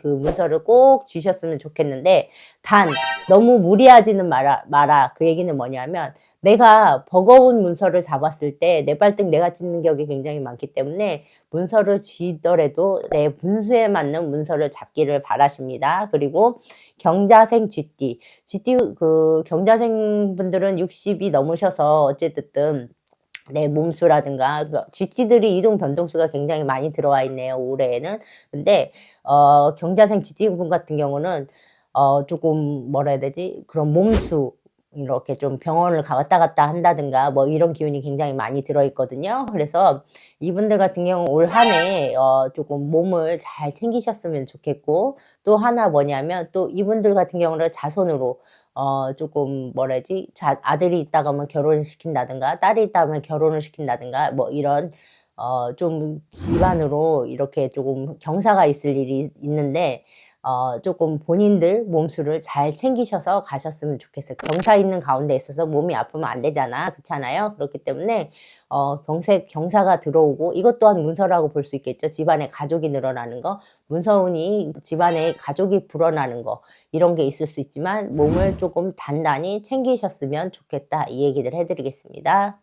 그 문서를 꼭 지셨으면 좋겠는데 단 너무 무리하지는 마라 마라 그 얘기는 뭐냐면 내가 버거운 문서를 잡았을 때 내 발등 내가 찢는 격이 굉장히 많기 때문에 문서를 지더라도 내 분수에 맞는 문서를 잡기를 바라십니다. 그리고 경자생 GT GT 그 경자생 분들은 60이 넘으셔서 어쨌든 내 몸수라든가 그 GT들이 이동 변동수가 굉장히 많이 들어와 있네요 올해에는. 근데 어 경자생 GT 분 같은 경우는 어 조금 뭐라 해야 되지? 그런 몸수 이렇게 좀 병원을 가 왔다 갔다 한다든가 뭐 이런 기운이 굉장히 많이 들어 있거든요. 그래서 이분들 같은 경우 올 한해 어 조금 몸을 잘 챙기셨으면 좋겠고 또 하나 뭐냐면 또 이분들 같은 경우는 자손으로 어 조금 뭐라지? 자 아들이 있다가 하면 결혼을 시킨다든가 딸이 있다면 결혼을 시킨다든가 뭐 이런 어 좀 집안으로 이렇게 조금 경사가 있을 일이 있는데 어 조금 본인들 몸수를 잘 챙기셔서 가셨으면 좋겠어요. 경사 있는 가운데 있어서 몸이 아프면 안 되잖아. 그렇잖아요. 그렇기 때문에 어 경세 경사가 들어오고 이것 또한 문서라고 볼 수 있겠죠. 집안에 가족이 늘어나는 거, 문서운이 집안에 가족이 불어나는 거 이런 게 있을 수 있지만 몸을 조금 단단히 챙기셨으면 좋겠다 이 얘기를 해드리겠습니다.